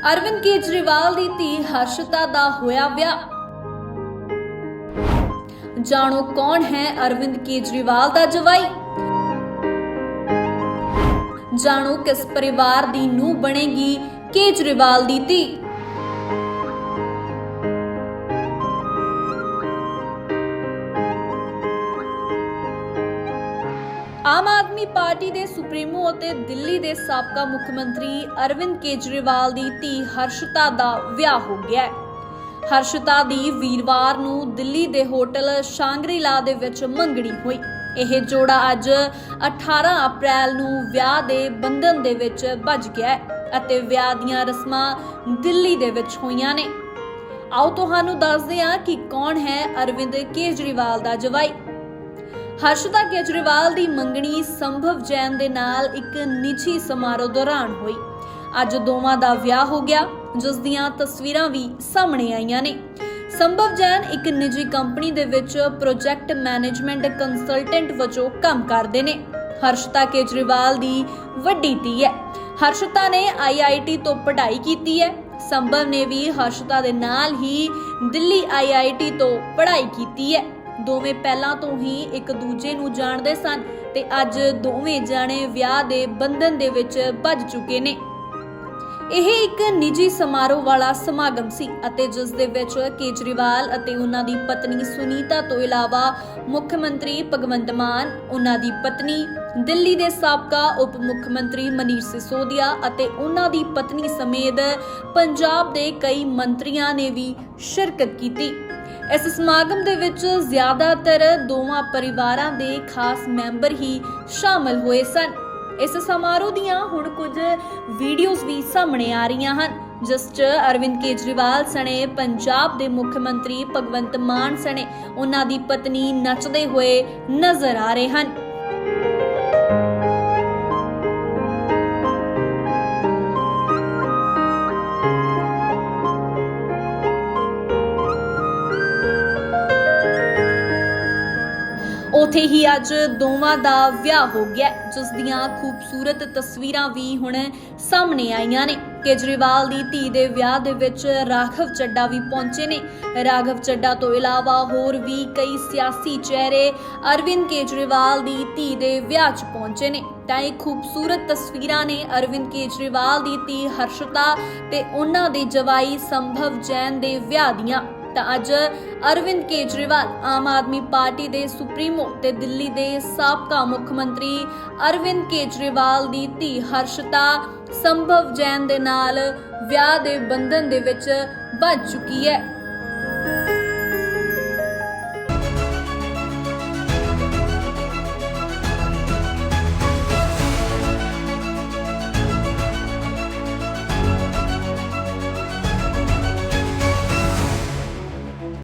ਅਰਵਿੰਦ ਕੇਜਰੀਵਾਲ ਦੀ ਧੀ ਹਰਸ਼ਤਾ ਦਾ ਹੋਇਆ ਵਿਆਹ। ਜਾਣੋ ਕੌਣ ਹੈ ਅਰਵਿੰਦ ਕੇਜਰੀਵਾਲ ਦਾ ਜਵਾਈ? ਜਾਣੋ ਕਿਸ ਪਰਿਵਾਰ ਦੀ ਨੂੰ ਬਣੇਗੀ ਕੇਜਰੀਵਾਲ ਦੀ ਧੀ? ਆਦਮੀ ਪਾਰਟੀ ਦੇ ਸੁਪਰੀਮੋ ਅਤੇ ਦਿੱਲੀ ਦੇ ਸਾਬਕਾ ਮੁੱਖ ਮੰਤਰੀ ਅਰਵਿੰਦ ਕੇਜਰੀਵਾਲ ਦੀ ਧੀ ਹਰਸ਼ਿਤਾ ਦਾ ਵਿਆਹ ਹੋ ਗਿਆ ਹੈ। ਹਰਸ਼ਿਤਾ ਦੀ ਵੀਰਵਾਰ ਨੂੰ ਦਿੱਲੀ ਦੇ ਹੋਟਲ ਸ਼ਾਂਗਰੀ-ਲਾ ਦੇ ਵਿੱਚ ਮੰਗਣੀ ਹੋਈ। ਇਹ ਜੋੜਾ ਅੱਜ 18 ਅਪ੍ਰੈਲ ਨੂੰ ਵਿਆਹ ਦੇ ਬੰਧਨ ਦੇ ਵਿੱਚ ਵੱਜ ਗਿਆ ਅਤੇ ਵਿਆਹ ਦੀਆਂ ਰਸਮਾਂ ਦਿੱਲੀ ਦੇ ਵਿੱਚ ਹੋਈਆਂ ਨੇ। ਆਓ ਤੁਹਾਨੂੰ ਦੱਸਦੇ ਹਾਂ ਕਿ ਕੌਣ ਹੈ ਅਰਵਿੰਦ ਕੇਜਰੀਵਾਲ ਦਾ ਜਵਾਈ। ਹਰਸ਼ਿਤਾ ਕੇਜਰੀਵਾਲ ਦੀ ਮੰਗਣੀ ਸੰਭਵ ਜੈਨ ਦੇ ਨਾਲ ਇੱਕ ਨਿੱਜੀ ਸਮਾਰੋਹ ਦੌਰਾਨ ਹੋਈ। ਅੱਜ ਦੋਵਾਂ ਦਾ ਵਿਆਹ ਹੋ ਗਿਆ, ਜਿਸ ਦੀਆਂ ਤਸਵੀਰਾਂ ਵੀ ਸਾਹਮਣੇ ਆਈਆਂ ਨੇ। ਸੰਭਵ ਜੈਨ ਇੱਕ ਨਿੱਜੀ ਕੰਪਨੀ ਦੇ ਵਿੱਚ ਪ੍ਰੋਜੈਕਟ ਮੈਨੇਜਮੈਂਟ ਕੰਸਲਟੈਂਟ ਵਜੋਂ ਕੰਮ ਕਰਦੇ ਨੇ। ਹਰਸ਼ਤਾ ਕੇਜਰੀਵਾਲ ਦੀ ਵੱਡੀ ਧੀ ਹੈ। ਹਰਸ਼ਤਾ ਨੇ ਆਈਆਈਟੀ ਤੋਂ ਪੜ੍ਹਾਈ ਕੀਤੀ ਹੈ। ਸੰਭਵ ਨੇ ਵੀ ਹਰਸ਼ਤਾ ਦੇ ਨਾਲ ਹੀ ਦਿੱਲੀ ਆਈਆਈਟੀ ਤੋਂ ਪੜ੍ਹਾਈ ਕੀਤੀ ਹੈ। ਦੋਵੇਂ ਪਹਿਲਾਂ ਤੋਂ ਹੀ ਇੱਕ ਦੂਜੇ ਨੂੰ ਜਾਣਦੇ ਸਨ ਤੇ ਅੱਜ ਦੋਵੇਂ ਜਾਣੇ ਵਿਆਹ ਦੇ ਬੰਧਨ ਦੇ ਵਿੱਚ ਬੱਝ ਚੁੱਕੇ ਨੇ। ਇਹ ਇੱਕ ਨਿੱਜੀ ਸਮਾਰੋਹ ਵਾਲਾ ਸਮਾਗਮ ਸੀ ਅਤੇ ਜਿਸ ਦੇ ਵਿੱਚ ਕੇਜਰੀਵਾਲ ਅਤੇ ਉਹਨਾਂ ਦੀ ਪਤਨੀ ਸੁਨੀਤਾ ਤੋਂ ਇਲਾਵਾ ਮੁੱਖ ਮੰਤਰੀ ਭਗਵੰਤ ਮਾਨ, ਉਹਨਾਂ ਦੀ ਪਤਨੀ, ਦਿੱਲੀ ਦੇ ਸਾਬਕਾ ਉਪ ਮੁੱਖ ਮੰਤਰੀ ਮਨੀਸ਼ ਸਿਸੋਦੀਆ ਅਤੇ ਉਹਨਾਂ ਦੀ ਪਤਨੀ ਸਮੇਤ ਪੰਜਾਬ ਦੇ ਕਈ ਮੰਤਰੀਆਂ ਨੇ ਵੀ ਸ਼ਿਰਕਤ ਕੀਤੀ। ਇਸ ਸਮਾਗਮ ਦੇ ਵਿੱਚ ਜ਼ਿਆਦਾਤਰ ਦੋਵਾਂ ਪਰਿਵਾਰਾਂ ਦੇ ਖਾਸ ਮੈਂਬਰ ਹੀ ਸ਼ਾਮਲ ਹੋਏ ਸਨ। ਇਸ ਸਮਾਰੋਹ ਦੀਆਂ ਹੁਣ ਕੁਝ ਵੀਡੀਓਜ਼ ਵੀ ਸਾਹਮਣੇ ਆ ਰਹੀਆਂ ਹਨ, ਜਿਸ 'ਚ ਅਰਵਿੰਦ ਕੇਜਰੀਵਾਲ ਸਣੇ, ਪੰਜਾਬ ਦੇ ਮੁੱਖ ਮੰਤਰੀ ਭਗਵੰਤ ਮਾਨ ਸਣੇ, ਉਹਨਾਂ ਦੀ ਪਤਨੀ ਨੱਚਦੇ ਹੋਏ ਨਜ਼ਰ ਆ ਰਹੇ ਹਨ। ਉਥੇ ਹੀ ਅੱਜ ਦੋਵਾਂ ਦਾ ਵਿਆਹ ਹੋ ਗਿਆ ਜਿਸ ਦੀਆਂ ਖੂਬਸੂਰਤ ਤਸਵੀਰਾਂ ਵੀ ਹੁਣ ਸਾਹਮਣੇ ਆਈਆਂ ਨੇ। ਕੇਜਰੀਵਾਲ ਦੀ ਧੀ ਦੇ ਵਿਆਹ ਦੇ ਵਿੱਚ ਰਾਘਵ ਚੱਡਾ ਵੀ ਪਹੁੰਚੇ ਨੇ। ਰਾਘਵ ਚੱਡਾ ਤੋਂ ਇਲਾਵਾ ਹੋਰ ਵੀ ਕਈ ਸਿਆਸੀ ਚਿਹਰੇ ਅਰਵਿੰਦ ਕੇਜਰੀਵਾਲ ਦੀ ਧੀ ਦੇ ਵਿਆਹ 'ਚ ਪਹੁੰਚੇ ਨੇ। ਤਾਂ ਇਹ ਖੂਬਸੂਰਤ ਤਸਵੀਰਾਂ ਨੇ ਅਰਵਿੰਦ ਕੇਜਰੀਵਾਲ ਦੀ ਧੀ ਹਰਸ਼ਤਾ ਤੇ ਉਹਨਾਂ ਦੇ ਜਵਾਈ ਸੰਭਵ ਜੈਨ ਦੇ ਵਿਆਹ ਦੀਆਂ। ਤਾਂ ਅੱਜ ਅਰਵਿੰਦ ਕੇਜਰੀਵਾਲ ਆਮ ਆਦਮੀ ਪਾਰਟੀ ਦੇ ਸੁਪਰੀਮੋ ਤੇ ਦਿੱਲੀ ਦੇ ਸਾਬਕਾ ਮੁੱਖ ਮੰਤਰੀ ਅਰਵਿੰਦ ਕੇਜਰੀਵਾਲ ਦੀ ਧੀ ਹਰਸ਼ਤਾ ਸੰਭਵ ਜੈਨ ਦੇ ਨਾਲ ਵਿਆਹ ਦੇ ਬੰਧਨ ਦੇ ਵਿੱਚ ਬੱਝ ਚੁੱਕੀ ਹੈ।